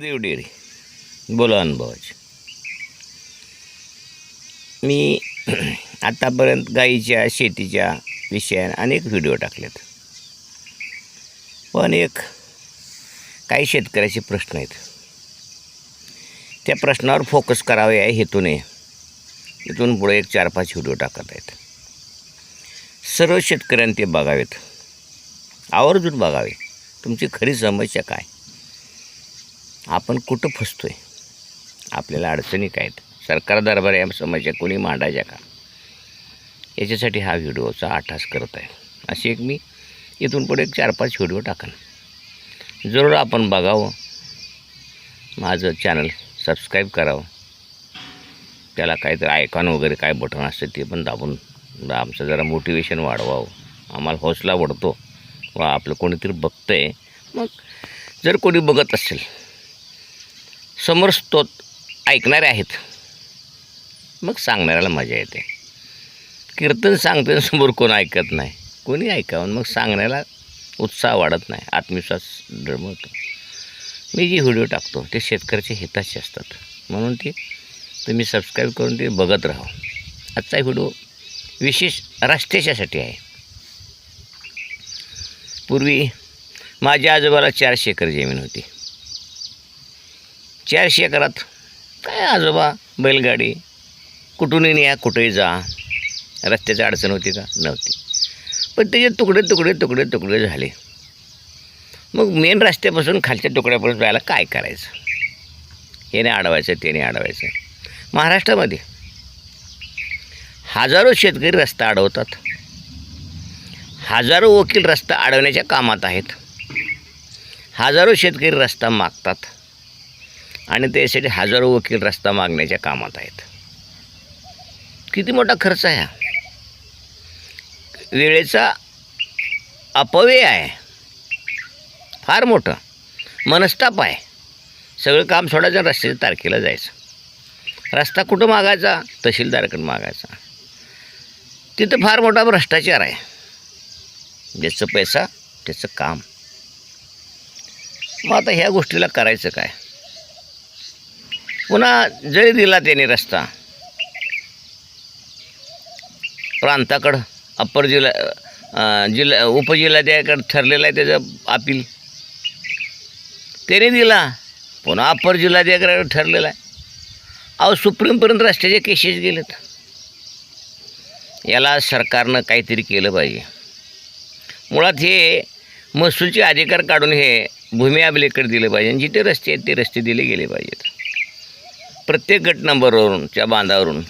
सुखदेव डेरे. बोला अनुभवाचे. मी आतापर्यंत गाईच्या शेतीच्या विषयाने अनेक व्हिडिओ टाकलेत. पण एक काही शेतकऱ्याचे प्रश्न आहेत. त्या प्रश्नावर फोकस करावे या हेतूने इथून पुढे एक चार पाच व्हिडिओ टाकत आहेत. सर्व शेतकऱ्यांनी ते बघावेत. आवर्जून बघावे. तुमची खरी समस्या काय? आपण कुठं फसतो आहे आपल्याला अडचणी काय आहेत? सरकार दरबार या समस्या कोणी मांडायच्या का? याच्यासाठी हा व्हिडिओचा आठास करत आहे. अशी एक मी इथून पुढे एक चार पाच व्हिडिओ टाकन. जरूर आपण बघावं. माझं चॅनल सबस्क्राईब करावं. त्याला काहीतरी आयकॉन वगैरे काय बटन असतं ते पण दाबून आमचं जरा मोटिवेशन वाढवावं. आम्हाला हौसला वाढतो. व आपलं कोणीतरी बघतं आहे मग जर कोणी बघत असेल समोर स्तोत ऐकणारे आहेत. मग सांगणाऱ्याला मजा येते. कीर्तन सांगते समोर कोण ऐकत नाही. कोणी ऐकावं मग सांगण्याला उत्साह वाढत नाही. आत्मविश्वास डळमळतो मी जी व्हिडिओ टाकतो ते शेतकऱ्याचे हिताचे असतात. म्हणून ते तुम्ही सबस्क्राईब करून ते बघत राहा. आजचा व्हिडिओ विशेष रस्त्याच्यासाठी आहे. पूर्वी माझ्या आजोबाला चारशे एकर जमीन होती. चारशे एकरात. काय आजोबा बैलगाडी? कुठूनही या कुठेही जा? रस्त्याची अडचण होती का? नव्हती. पण त्याचे तुकडे तुकडे तुकडे तुकडे झाले. मग मेन रस्त्यापासून खालच्या तुकड्यापर्यंत जायला काय करायचं? याने अडवायचं त्याने अडवायचं. महाराष्ट्रामध्ये हजारो शेतकरी रस्ता अडवतात. हजारो वकील रस्ता अडवण्याच्या कामात आहेत. हजारो शेतकरी रस्ता मागतात. आणि त्यासाठी हजारो वकील रस्ता मागण्याच्या कामात आहेत. किती मोठा खर्च आहे हा? वेळेचा अपव्यय आहे. फार मोठं. मनस्ताप आहे. सगळं काम सोडायचं रस्त्याच्या तारखेला जायचं. रस्ता कुठं मागायचा? तहसीलदाराकडे मागायचा. तिथं फार मोठा भ्रष्टाचार आहे. ज्याचं पैसा त्याचं काम. मग आता ह्या गोष्टीला करायचं काय? पुन्हा जरी दिला त्याने रस्ता. प्रांताकडं अप्पर जिल्हा जिल्हा उपजिल्हाध्याकडं ठरलेलं आहे त्याचं अपील. त्याने दिला. पुन्हा अप्पर जिल्हाधिकाऱ्याकडे ठरलेलं आहे. अहो सुप्रीमपर्यंत रस्त्याचे केसेस गेलेत. याला सरकारनं काहीतरी केलं पाहिजे. मुळात हे महसूलचे अधिकार काढून हे भूमी अभिलेखकडे दिले पाहिजे. आणि जिथे रस्ते आहेत ते रस्ते दिले गेले पाहिजेत. प्रत्येक गट नंबरवरूनच्या बांधावरून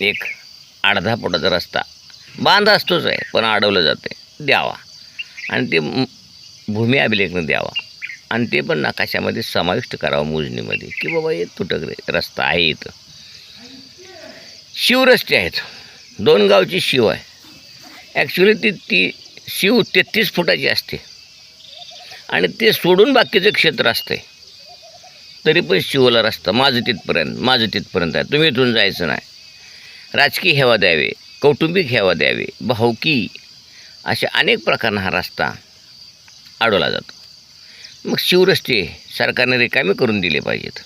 एक अर्धा फुटाचा रस्ता. बांध असतोच आहे पण अडवलं जाते द्यावा. आणि ते भूमी अभिलेखनं द्यावा. आणि ते पण नकाशामध्ये समाविष्ट करावं मोजणीमध्ये की बाबा हे तुटक रस्ता आहे इथं. शिवरस्ते आहेत. दोन गावची शिव आहे. ॲक्च्युली ती ती शिव तेहतीस फुटाची असते. आणि ते सोडून बाकीचं क्षेत्र असते तरी पण शिवला रस्ता माझं तिथपर्यंत माझं तिथपर्यंत आहे. तुम्ही इथून जायचं नाही. राजकीय हेवा द्यावे कौटुंबिक हेवा द्यावे भाऊकी अशा अनेक प्रकारनं हा रस्ता अडवला जातो. मग शिवरस्ते सरकारने रिकामे करून दिले पाहिजेत.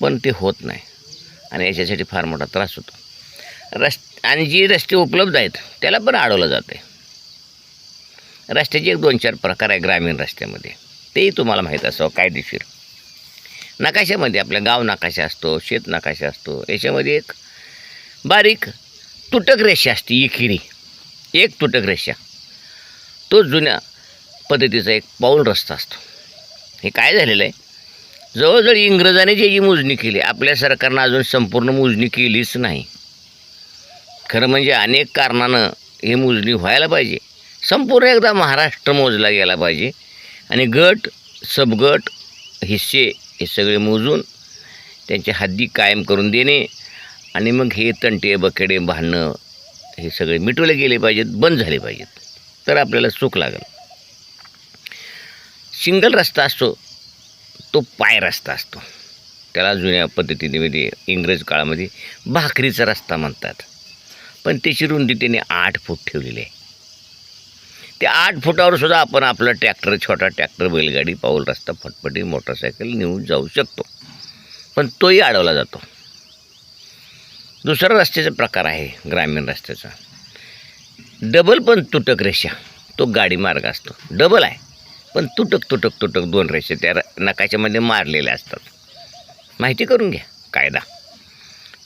पण ते होत नाही. आणि याच्यासाठी फार मोठा त्रास होतो. रस् आणि जे रस्ते उपलब्ध आहेत त्याला पण अडवलं जाते रस्त्याचे एक दोन चार प्रकार आहे ग्रामीण रस्त्यामध्ये. तेही तुम्हाला माहीत असावं कायदेशीर. नकाशामध्ये आपल्या गाव नकाशा असतो शेत नकाशा असतो. याच्यामध्ये एक बारीक तुटक रेषा असते एकिरी एक तुटक रेषा. तो जुन्या पद्धतीचा एक पाऊल रस्ता असतो. हे काय झालेलं आहे? जवळजवळ इंग्रजाने जे जी मोजणी केली आपल्या सरकारनं अजून संपूर्ण मोजणी केलीच नाही. खरं म्हणजे अनेक कारणानं ही मोजणी व्हायला पाहिजे. संपूर्ण एकदा महाराष्ट्र मोजला गेला पाहिजे. आणि गट सबगट हिस्से हे सगळे मोजून त्यांची हद्दी कायम करून देणे आणि मग हे तंटे बकेडे भांडणं हे सगळे मिटवले गेले पाहिजेत बंद झाले पाहिजेत. तर आपल्याला सुख लागेल. सिंगल रस्ता असतो तो पाय रस्ता असतो. त्याला जुन्या पद्धतीने म्हणजे इंग्रज काळामध्ये भाकरीचा रस्ता म्हणतात. पण त्याची रुंदी त्याने आठ फूट ठेवलेली आहे. ते आठ फुटावर सुद्धा आपण आपलं ट्रॅक्टर छोटा ट्रॅक्टर बैलगाडी पाऊल रस्ता फटफटी मोटरसायकल नेऊन जाऊ शकतो. पण तोही अडवला जातो. दुसरा रस्त्याचा प्रकार आहे ग्रामीण रस्त्याचा. डबल पण तुटक रेषा तो गाडी मार्ग असतो. डबल आहे पण तुटक तुटक तुटक दोन रेषा त्या र- नकाशामध्ये मारलेल्या असतात. माहिती करून घ्या कायदा.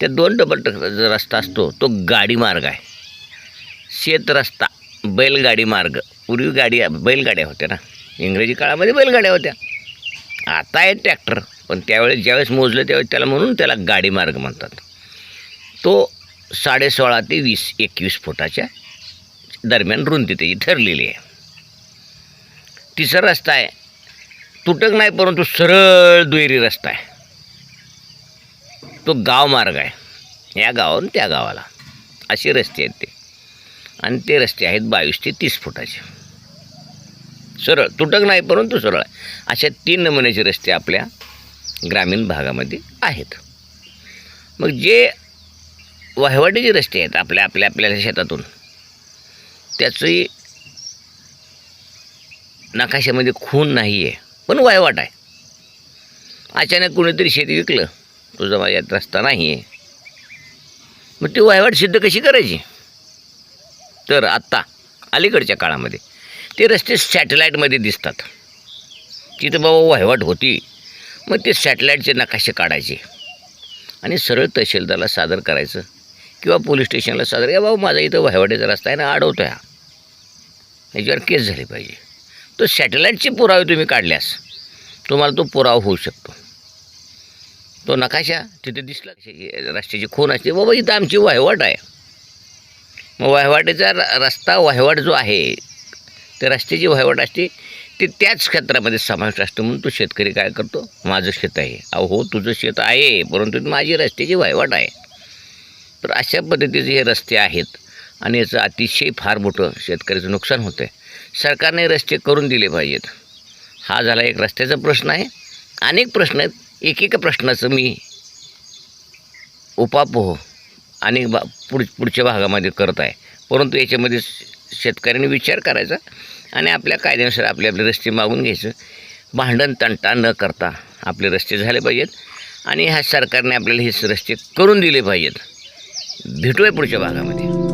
त्या दोन डबल टक जो रस्ता असतो तो गाडी मार्ग आहे. शेत रस्ता बैलगाडी मार्ग. पूर्वी गाडी बैलगाड्या होत्या ना. इंग्रजी काळामध्ये बैलगाड्या होत्या. आता आहे ट्रॅक्टर. पण त्यावेळेस ज्यावेळेस मोजलं त्यावेळेस त्याला म्हणून त्याला गाडी मार्ग म्हणतात. तो साडेसोळा ते वीस एकवीस फुटाच्या दरम्यान रुंदी त्याची ठरलेली आहे. तिसरा रस्ता आहे. तुटक नाही परंतु सरळ दुहेरी रस्ता आहे. तो गाव मार्ग आहे. या गावावरून त्या गावाला. असे रस्ते आहेत ते. आणि ते रस्ते आहेत बावीस ते तीस फुटाचे. सरळ तुटक नाही परंतु सरळ आहे. अशा तीन नमुन्याचे रस्ते आपल्या ग्रामीण भागामध्ये आहेत. मग जे वहिवाटीचे रस्ते आहेत आपल्या आपल्या आपल्या शेतातून त्याचंही नकाशामध्ये खून नाही आहे पण वहिवाट आहे. अचानक कुणीतरी शेती विकलं तुझा माझ्यात रस्ता नाही आहे मग ती वहिवाट सिद्ध कशी करायची? तर आत्ता अलीकडच्या काळामध्ये ते रस्ते सॅटेलाईटमध्ये दिसतात. तिथं बाबा वहिवाट होती मग ते सॅटेलाईटचे नकाशे काढायचे. आणि सरळ तहसीलदारला सादर करायचं किंवा पोलीस स्टेशनला सादर या बाबा माझा इथं वहिवाटीचा रस्ता आहे ना अडवतो हा याच्यावर केस झाली पाहिजे. तो सॅटेलाईटचे पुरावे तुम्ही काढल्यास तुम्हाला तो पुरावा होऊ शकतो. तो नकाशा तिथे दिसला रस्त्याची खून असते बाबा इथं आमची वहिवाट आहे. मग वहिवाटीचा र- रस्ता वहिवाट जो आहे ते रस्त्याची वहिवाट असते ते त्याच क्षेत्रामध्ये समाविष्ट असतो. म्हणून तो शेतकरी काय करतो? माझं शेत आहे. अहो हो तुझं शेत आहे परंतु माझी रस्त्याची वहिवाट आहे. तर अशा पद्धतीचे हे रस्ते आहेत. आणि याचं अतिशय फार मोठं शेतकऱ्याचं नुकसान होतं आहे सरकारने रस्ते करून दिले पाहिजेत. हा झाला एक रस्त्याचा प्रश्न आहे. अनेक प्रश्न आहेत. एकेका प्रश्नाचं मी उपापोह अनेक बा पुढ पुढच्या भागामध्ये करत आहे. परंतु याच्यामध्ये शेतकऱ्यांनी विचार करायचा आणि आपल्या कायद्यानुसार आपले आपले रस्ते मागून घ्यायचं. भांडण तंटा न करता आपले रस्ते झाले पाहिजेत आणि ह्या सरकारने आपल्याला हे रस्ते करून दिले पाहिजेत. भेटूया पुढच्या भागामध्ये.